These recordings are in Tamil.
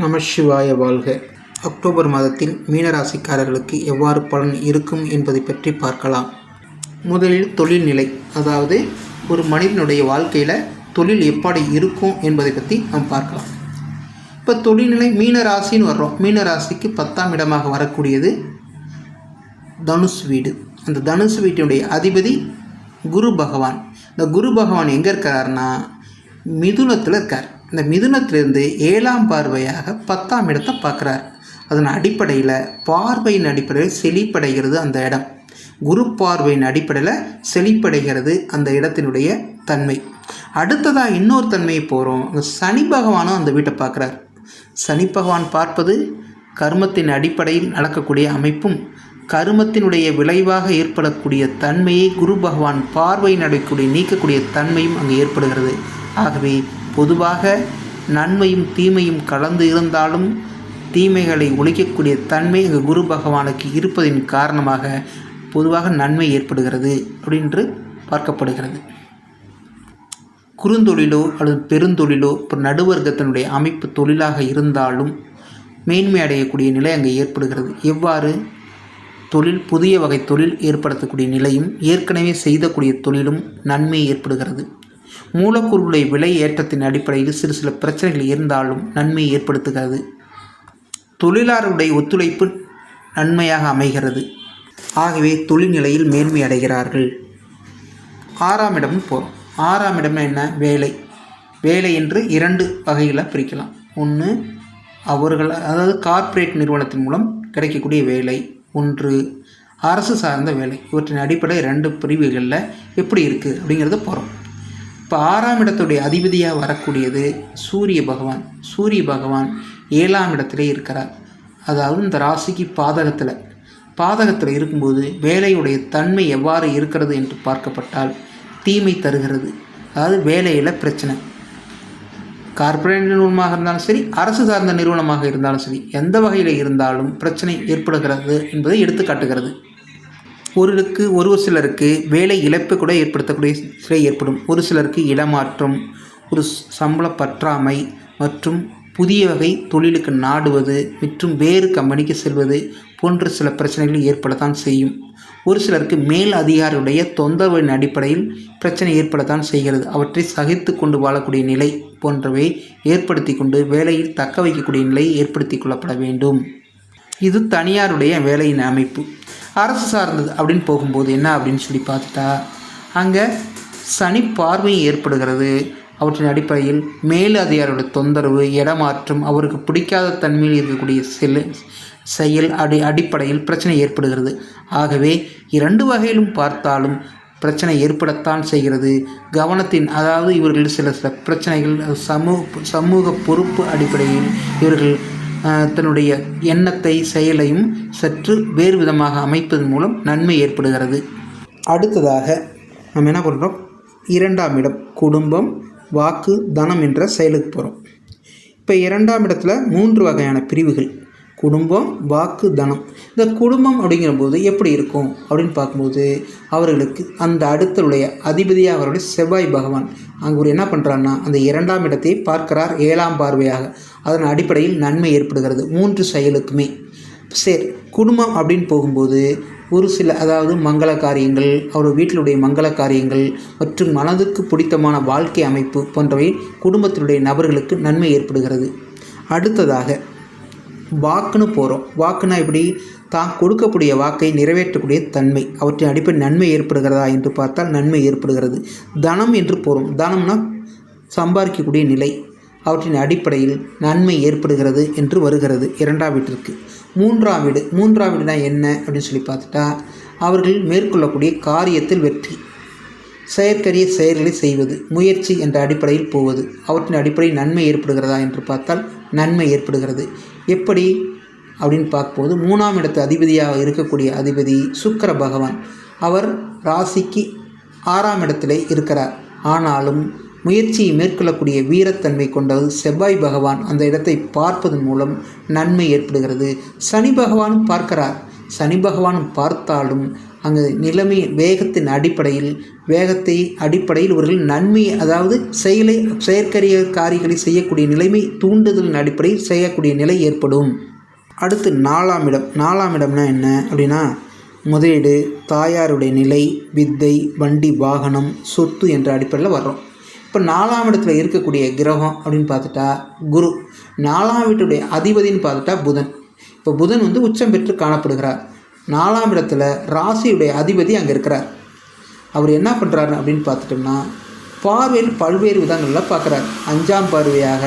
நமசிவாய வாழ்க. அக்டோபர் மாதத்தில் மீனராசிக்காரர்களுக்கு எவ்வாறு பலன் இருக்கும் என்பதை பற்றி பார்க்கலாம். முதலில் தொழில்நிலை அதாவது ஒரு மனிதனுடைய வாழ்க்கையில் தொழில் எப்படி இருக்கும் என்பதை பற்றி நாம் பார்க்கலாம். இப்போ தொழில்நிலை மீனராசின்னு வர்றோம். மீனராசிக்கு பத்தாம் இடமாக வரக்கூடியது தனுஷ் வீடு. அந்த தனுஷ் வீட்டினுடைய அதிபதி குரு பகவான். இந்த குரு பகவான் எங்கே இருக்காருன்னா மிதுனத்தில் இருக்கார். இந்த மிதுனத்திலிருந்து ஏழாம் பார்வையாக பத்தாம் இடத்தை பார்க்குறார். அதன் அடிப்படையில் பார்வையின் அடிப்படையில் செழிப்படைகிறது அந்த இடம். குரு பார்வையின் அடிப்படையில் செழிப்படைகிறது அந்த இடத்தினுடைய தன்மை. அடுத்ததாக இன்னொரு தன்மையை போகிறோம் அந்த சனி பகவானும் அந்த வீட்டை பார்க்குறார். சனி பகவான் பார்ப்பது கர்மத்தின் அடிப்படையில் நடக்கக்கூடிய அமைப்பும் கருமத்தினுடைய விளைவாக ஏற்படக்கூடிய தன்மையை குரு பகவான் பார்வை நடக்கக்கூடிய நீக்கக்கூடிய தன்மையும் அங்கே ஏற்படுகிறது. ஆகவே பொதுவாக நன்மையும் தீமையும் கலந்து இருந்தாலும் தீமைகளை ஒழிக்கக்கூடிய தன்மை எங்கள் குரு பகவானுக்கு இருப்பதின் காரணமாக பொதுவாக நன்மை ஏற்படுகிறது அப்படின்று பார்க்கப்படுகிறது. குறுந்தொழிலோ அல்லது பெருந்தொழிலோ இப்போ நடுவர்க்கத்தினுடைய அமைப்பு தொழிலாக இருந்தாலும் மேன்மை அடையக்கூடிய நிலை அங்கே ஏற்படுகிறது. எவ்வாறு? தொழில் புதிய வகை தொழில் ஏற்படுத்தக்கூடிய நிலையும் ஏற்கனவே செய்தக்கூடிய தொழிலும் நன்மை ஏற்படுகிறது. மூலக்கூறுகளுடைய விலை ஏற்றத்தின் அடிப்படையில் சிறு சில பிரச்சனைகள் இருந்தாலும் நன்மை ஏற்படுத்துகிறது. தொழிலாளருடைய ஒத்துழைப்பு நன்மையாக அமைகிறது. ஆகவே தொழில்நிலையில் மேன்மை அடைகிறார்கள். ஆறாம் இடம் போகிறோம் ஆறாம் இடம் என்ன? வேலை. வேலை என்று இரண்டு வகையில் பிரிக்கலாம். ஒன்று அவர்கள் அதாவது கார்ப்பரேட் நிறுவனத்தின் மூலம் கிடைக்கக்கூடிய வேலை. ஒன்று அரசு சார்ந்த வேலை. இவற்றின் அடிப்படை ரெண்டு பிரிவுகளில் எப்படி இருக்குது அப்படிங்கிறத போகிறோம் இப்போ ஆறாம் இடத்துடைய அதிபதியாக வரக்கூடியது சூரிய பகவான். சூரிய பகவான் ஏழாம் இடத்துல இருக்கிறார். அதாவது இந்த ராசிக்கு பாதகத்தில். பாதகத்தில் இருக்கும்போது வேலையுடைய தன்மை எவ்வாறு இருக்கிறது என்று பார்க்கப்பட்டால் தீமை தருகிறது. அதாவது வேலையில் பிரச்சனை. கார்ப்பரேட் நிறுவனமாக இருந்தாலும் சரி அரசு சார்ந்த நிறுவனமாக இருந்தாலும் சரி எந்த வகையில் இருந்தாலும் பிரச்சனை ஏற்படுகிறது என்பதை எடுத்துக்காட்டுகிறது. பொருளுக்கு ஒரு சிலருக்கு வேலை இழப்பு கூட ஏற்படுத்தக்கூடிய சிலை ஏற்படும். ஒரு சிலருக்கு இடமாற்றம் ஒரு சம்பள பற்றாமை மற்றும் புதிய வகை தொழிலுக்கு நாடுவது மற்றும் வேறு கம்பெனிக்கு செல்வது போன்ற சில பிரச்சனைகள் ஏற்படத்தான் செய்யும். ஒரு சிலருக்கு மேல் அதிகாரியுடைய தொந்தரவின் அடிப்படையில் பிரச்சனை ஏற்படத்தான் செய்கிறது. அவற்றை சகித்து கொண்டு வாழக்கூடிய நிலை போன்றவை ஏற்படுத்தி கொண்டு வேலையில் தக்க வைக்கக்கூடிய நிலையை ஏற்படுத்தி கொள்ளப்பட வேண்டும். இது தனியாருடைய வேலையின் அமைப்பு. அரசு சார்ந்தது அப்படின்னு போகும்போது என்ன அப்படின்னு சொல்லி பார்த்துட்டா அங்கே சனி பார்வை ஏற்படுகிறது. அவற்றின் அடிப்படையில் மேல் அதிகாரியோட தொந்தரவு இடமாற்றம் அவருக்கு பிடிக்காத தன்மையில் இருக்கக்கூடிய செல் செயல் அடி அடிப்படையில் பிரச்சனை ஏற்படுகிறது. ஆகவே இரண்டு வகையிலும் பார்த்தாலும் பிரச்சனை ஏற்படத்தான் செய்கிறது. கவனத்தின் அதாவது இவர்கள் சில சில பிரச்சனைகள் சமூக சமூக பொறுப்பு அடிப்படையில் இவர்கள் தன்னுடைய எண்ணத்தை செயலையும் சற்று வேறு விதமாக அமைப்பதன் மூலம் நன்மை ஏற்படுகிறது. அடுத்ததாக நம்ம என்ன பண்ணுறோம் இரண்டாம் இடம் குடும்பம் வாக்கு தனம் என்ற செயலுக்கு போகிறோம் இப்போ இரண்டாம் இடத்துல மூன்று வகையான பிரிவுகள். குடும்பம் வாக்கு தனம் இந்த குடும்பம் அப்படிங்கிற போது எப்படி இருக்கும்? அப்படின்னு பார்க்கும்போது அவர்களுக்கு அந்த அடுத்தருடைய அதிபதியாக அவருடைய செவ்வாய் பகவான் அங்கே ஒரு என்ன பண்ணுறாருன்னா அந்த இரண்டாம் இடத்தை பார்க்கிறார் ஏழாம் பார்வையாக. அதன் அடிப்படையில் நன்மை ஏற்படுகிறது மூன்று செயலுக்குமே. சரி குடும்பம் அப்படின்னு போகும்போது ஒரு சில அதாவது மங்கள காரியங்கள் அவர் வீட்டிலுடைய மங்கள காரியங்கள் மற்றும் மனதுக்கு பிடித்தமான வாழ்க்கை அமைப்பு போன்றவை குடும்பத்தினுடைய நபர்களுக்கு நன்மை ஏற்படுகிறது. அடுத்ததாக வாக்குன்னு போகிறோம் வாக்குனா எப்படி? தான் கொடுக்கக்கூடிய வாக்கை நிறைவேற்றக்கூடிய தன்மை. அவற்றின் அடிப்படை நன்மை ஏற்படுகிறதா என்று பார்த்தால் நன்மை ஏற்படுகிறது. தனம் என்று போகிறோம் தனம்னா சம்பாதிக்கக்கூடிய நிலை. அவற்றின் அடிப்படையில் நன்மை ஏற்படுகிறது என்று வருகிறது இரண்டாம் வீட்டிற்கு. மூன்றாம் வீடு. மூன்றாம் வீடுனா என்ன? அப்படின்னு சொல்லி பார்த்துட்டா அவர்கள் மேற்கொள்ளக்கூடிய காரியத்தில் வெற்றி. செயற்கரிய செயல்களை செய்வது முயற்சி என்ற அடிப்படையில் போவது. அவற்றின் அடிப்படையில் நன்மை ஏற்படுகிறதா என்று பார்த்தால் நன்மை ஏற்படுகிறது. எப்படி? அப்படின்னு பார்க்கும்போது மூணாம் இடத்து அதிபதியாக இருக்கக்கூடிய அதிபதி சுக்கர பகவான் அவர் ராசிக்கு ஆறாம் இடத்திலே இருக்கிறார். ஆனாலும் முயற்சியை மேற்கொள்ளக்கூடிய வீரத்தன்மை கொண்டது செவ்வாய் பகவான் அந்த இடத்தை பார்ப்பதன் மூலம் நன்மை ஏற்படுகிறது. சனி பகவானும் பார்க்கிறார். சனி பகவான் பார்த்தாலும் அங்கு நிலைமை வேகத்தின் அடிப்படையில் வேகத்தை அடிப்படையில் இவர்கள் நன்மை அதாவது செயலை செயற்கரிய காரியங்களை செய்யக்கூடிய நிலைமை தூண்டுதலின் அடிப்படையில் செய்யக்கூடிய நிலை ஏற்படும். அடுத்து நாலாம் இடம். நாலாம் இடம்னா என்ன? அப்படின்னா முதலீடு தாயாருடைய நிலை வித்தை வண்டி வாகனம் சொத்து என்ற அடிப்படையில் வர்றோம். இப்போ நாலாம் இடத்துல இருக்கக்கூடிய கிரகம் அப்படின்னு பார்த்துட்டா குரு. நாலாம் வீட்டுடைய அதிபதின்னு பார்த்துட்டா புதன். இப்போ புதன் வந்து உச்சம் பெற்று காணப்படுகிறார். நாலாம் இடத்துல ராசியுடைய அதிபதி அங்கே இருக்கிறார். அவர் என்ன பண்ணுறாரு அப்படின்னு பார்த்துட்டோம்னா பார்வையில் பல்வேறு விதங்களில் பார்க்குறார். அஞ்சாம் பார்வையாக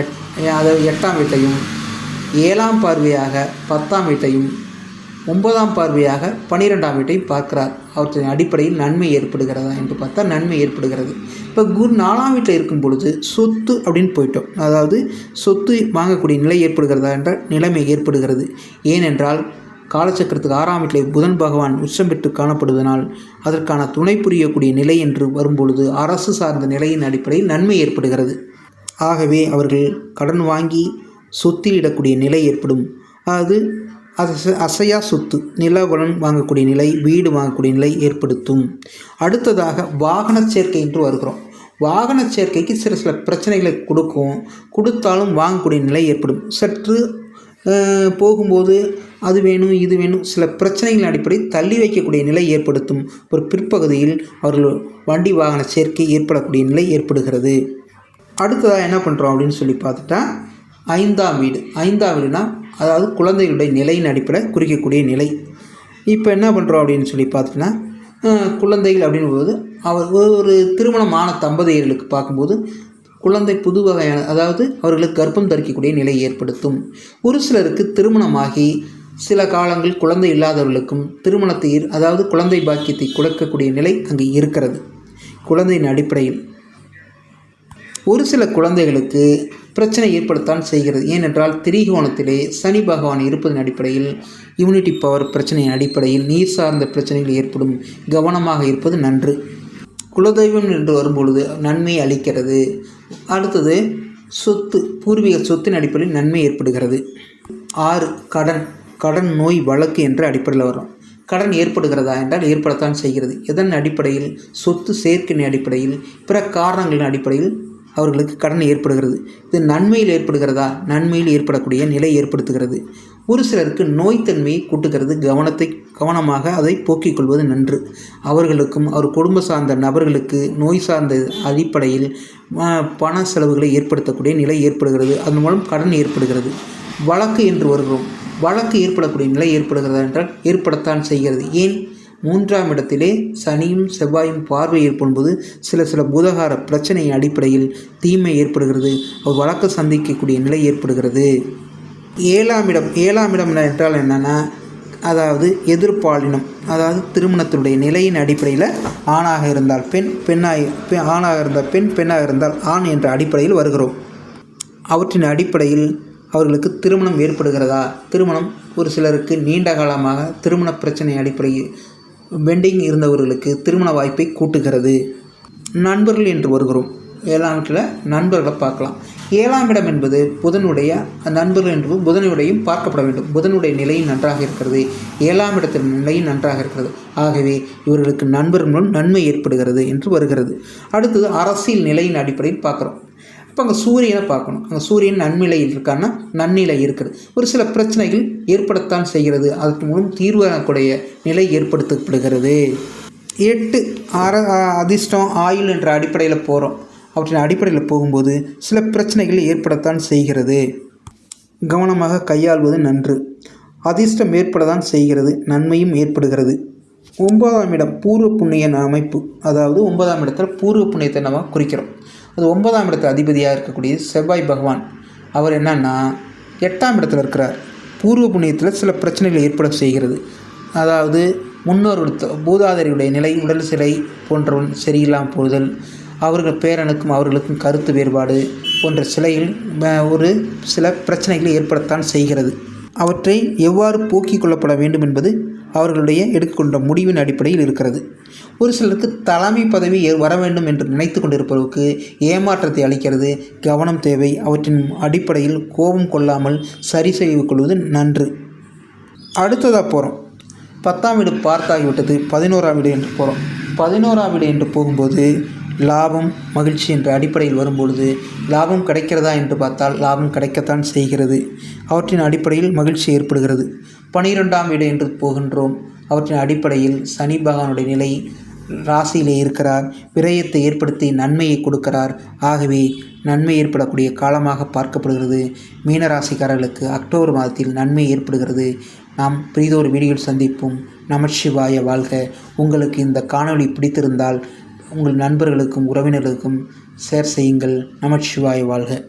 எட் அதாவது எட்டாம் வீட்டையும் ஏழாம் பார்வையாக பத்தாம் வீட்டையும் ஒன்பதாம் பார்வையாக பன்னிரெண்டாம் வீட்டை பார்க்கிறார். அவற்றின் அடிப்படையில் நன்மை ஏற்படுகிறதா என்று பார்த்தா நன்மை ஏற்படுகிறது. இப்போ குரு நாலாம் வீட்டில் இருக்கும் பொழுது சொத்து அப்படின்னு போயிட்டோம். அதாவது சொத்து வாங்கக்கூடிய நிலை ஏற்படுகிறதா என்ற நிலைமை ஏற்படுகிறது. ஏனென்றால் காலச்சக்கரத்துக்கு ஆறாம் வீட்டில் புதன் பகவான் உச்சம் பெற்று காணப்படுவதனால் அதற்கான துணை புரியக்கூடிய நிலை என்று வரும்பொழுது அரசு சார்ந்த நிலையின் அடிப்படையில் நன்மை ஏற்படுகிறது. ஆகவே அவர்கள் கடன் வாங்கி சொத்திலிடக்கூடிய நிலை ஏற்படும். அது அது அசையா சொத்து நிலவலன் வாங்கக்கூடிய நிலை வீடு வாங்கக்கூடிய நிலை ஏற்படுத்தும். அடுத்ததாக வாகன சேர்க்கை என்று வருகிறோம். வாகன சேர்க்கைக்கு சில சில பிரச்சனைகளை கொடுக்கும். கொடுத்தாலும் வாங்கக்கூடிய நிலை ஏற்படும். சற்று போகும்போது அது வேணும் இது வேணும் சில பிரச்சனைகளின் அடிப்படையில் தள்ளி வைக்கக்கூடிய நிலை ஏற்படுத்தும். ஒரு பிற்பகுதியில் அவர்கள் வண்டி வாகன சேர்க்கை ஏற்படக்கூடிய நிலை ஏற்படுகிறது. அடுத்ததாக என்ன பண்ணுறோம் அப்படின்னு சொல்லி பார்த்துட்டா ஐந்தாம் வீடு. ஐந்தாம் வீடுனா அதாவது குழந்தைகளுடைய நிலையின் அடிப்படை குறிக்கக்கூடிய நிலை. இப்போ என்ன பண்ணுறோம் அப்படின்னு சொல்லி பார்த்தீங்கன்னா குழந்தைகள் அப்படின்னு போது அவர் ஒரு திருமணமான தம்பதியர்களுக்கு பார்க்கும்போது குழந்தை புது வகையான அதாவது அவர்களுக்கு கர்ப்பம் தரிக்கக்கூடிய நிலை ஏற்படுத்தும். ஒரு சிலருக்கு திருமணமாகி சில காலங்கள் குழந்தை இல்லாதவர்களுக்கும் திருமணத்தை அதாவது குழந்தை பாக்கியத்தை கொடுக்கக்கூடிய நிலை அங்கே இருக்கிறது. குழந்தையின் அடிப்படையில். ஒரு சில குழந்தைகளுக்கு பிரச்சனை ஏற்படத்தான் செய்கிறது. ஏனென்றால் திரிகோணத்திலே சனி பகவான் இருப்பதன் அடிப்படையில் இம்யூனிட்டி பவர் பிரச்சனையின் அடிப்படையில் நீர் சார்ந்த பிரச்சனைகள் ஏற்படும். கவனமாக இருப்பது நன்று. குலதெய்வம் என்று வரும்பொழுது நன்மை அளிக்கிறது. அடுத்தது சொத்து பூர்வீக சொத்தின் அடிப்படையில் நன்மை ஏற்படுகிறது. ஆறு கடன். கடன் நோய் வழக்கு என்ற அடிப்படையில் வரும். கடன் ஏற்படுகிறதா என்றால் ஏற்படத்தான் செய்கிறது. எதன் அடிப்படையில்? சொத்து சேர்க்கையின் அடிப்படையில் பிற காரணங்களின் அடிப்படையில் அவர்களுக்கு கடன் ஏற்படுகிறது. இது நன்மையில் ஏற்படுகிறதா? நன்மையில் ஏற்படக்கூடிய நிலை ஏற்படுத்துகிறது. ஒரு சிலருக்கு நோய்த்தன்மையை கூட்டுகிறது. கவனத்தை கவனமாக அதை போக்கிக் கொள்வது நன்று. அவர்களுக்கும் அவர் குடும்ப சார்ந்த நபர்களுக்கு நோய் சார்ந்த அடிப்படையில் பண செலவுகளை ஏற்படுத்தக்கூடிய நிலை ஏற்படுகிறது. அதன் மூலம் கடன் ஏற்படுகிறது. வழக்கு என்று வருகிறோம். வழக்கு ஏற்படக்கூடிய நிலை ஏற்படுகிறதா என்றால் ஏற்படத்தான் செய்கிறது. ஏன்? மூன்றாம் இடத்திலே சனியும் செவ்வாயும் பார்வை ஏற்படும்போது சில சில பூதகார பிரச்சனையின் அடிப்படையில் தீமை ஏற்படுகிறது. அவர் வழக்கு சந்திக்கக்கூடிய நிலை ஏற்படுகிறது. ஏழாம் இடம் ஏழாம் இடம் என்றால் என்னென்னா அதாவது எதிர்பாலினம் அதாவது திருமணத்தினுடைய நிலையின் அடிப்படையில் ஆணாக இருந்தால் பெண் பெண்ணாக ஆணாக இருந்தால் பெண் பெண்ணாக இருந்தால் ஆண் என்ற அடிப்படையில் வருகிறோம். அவற்றின் அடிப்படையில் அவர்களுக்கு திருமணம் ஏற்படுகிறதா? திருமணம் ஒரு சிலருக்கு நீண்ட காலமாக திருமண பிரச்சனை அடிப்படையில் பெண்டிங் இருந்தவர்களுக்கு திருமண வாய்ப்பை கூட்டுகிறது. நண்பர்கள் என்று வருகிறோம். ஏழாம் இடத்துல நண்பர்களை பார்க்கலாம். ஏழாம் இடம் என்பது புதனுடைய நண்பர்கள் என்பது புதனுடையும் பார்க்கப்பட வேண்டும். புதனுடைய நிலையும் நன்றாக இருக்கிறது. ஏழாம் இடத்தின் நிலையும் நன்றாக இருக்கிறது. ஆகவே இவர்களுக்கு நண்பர்களும் நன்மை ஏற்படுகிறது என்று வருகிறது. அடுத்தது அரசியல் நிலையின் அடிப்படையில் பார்க்குறோம். அப்போ அங்கே சூரியனை பார்க்கணும். அங்கே சூரியன் நன்னிலையில் இருக்கான்னா நன்னிலை இருக்குது. ஒரு சில பிரச்சனைகள் ஏற்படத்தான் செய்கிறது. அதற்கு மூலம் தீர்வாகக்கூடிய நிலை ஏற்படுத்தப்படுகிறது. எட்டு அர அதிர்ஷ்டம் ஆயுள் என்ற அடிப்படையில் போகிறோம் அவற்றின் அடிப்படையில் போகும்போது சில பிரச்சனைகள் ஏற்படத்தான் செய்கிறது. கவனமாக கையாள்வது நன்று. அதிர்ஷ்டம் ஏற்படத்தான் செய்கிறது. நன்மையும் ஏற்படுகிறது. ஒன்பதாம் இடம் பூர்வ புண்ணிய அமைப்பு. அதாவது ஒன்பதாம் இடத்தில் பூர்வ புண்ணியத்தை நம்ம குறிக்கிறோம். அது ஒன்பதாம் இடத்து அதிபதியாக இருக்கக்கூடிய செவ்வாய் பகவான். அவர் என்னன்னா எட்டாம் இடத்துல இருக்கிறார். பூர்வ புண்ணியத்தில் சில பிரச்சனைகள் ஏற்பட செய்கிறது. அதாவது முன்னோர் பூதாதரியுடைய நிலை உடல் சிலை போன்றவன் சரியில்லாமல் போதல் அவர்கள் பேரனுக்கும் அவர்களுக்கும் கருத்து வேறுபாடு போன்ற சிலையில் ஒரு சில பிரச்சனைகளை ஏற்படத்தான் செய்கிறது. அவற்றை எவ்வாறு போக்கிக் கொள்ளப்பட வேண்டும் என்பது அவர்களுடைய எடுத்துக்கொண்ட முடிவின் அடிப்படையில் இருக்கிறது. ஒரு சிலருக்கு தலைமை பதவி வர வேண்டும் என்று நினைத்து கொண்டிருப்பவருக்கு ஏமாற்றத்தை அளிக்கிறது. கவனம் தேவை. அவற்றின் அடிப்படையில் கோபம் கொள்ளாமல் சரி செய்து கொள்வது நன்று. அடுத்ததாக போகிறோம் பத்தாம் வீடு பார்த்தாகிவிட்டது. பதினோராம் வீடு என்று போகிறோம் பதினோராம் வீடு என்று போகும்போது லாபம் மகிழ்ச்சி என்ற அடிப்படையில் வரும்பொழுது லாபம் கிடைக்கிறதா என்று பார்த்தால் லாபம் கிடைக்கத்தான் செய்கிறது. அவற்றின் அடிப்படையில் மகிழ்ச்சி ஏற்படுகிறது. பனிரெண்டாம் வீடு என்று போகின்றோம். அவற்றின் அடிப்படையில் சனி பகவானுடைய நிலை ராசியிலே இருக்கிறார். விரயத்தை ஏற்படுத்தி நன்மையை கொடுக்கிறார். ஆகவே நன்மை ஏற்படக்கூடிய காலமாக பார்க்கப்படுகிறது. மீனராசிக்காரர்களுக்கு அக்டோபர் மாதத்தில் நன்மை ஏற்படுகிறது. நாம் பிரிதொரு வீடியோவில் சந்திப்போம். நமச்சிவாய வாழ்க. உங்களுக்கு இந்த காணொளி பிடித்திருந்தால் உங்கள் நண்பர்களுக்கும் உறவினர்களுக்கும் ஷேர் செய்யுங்கள். நமச்சிவாய் வாழ்க.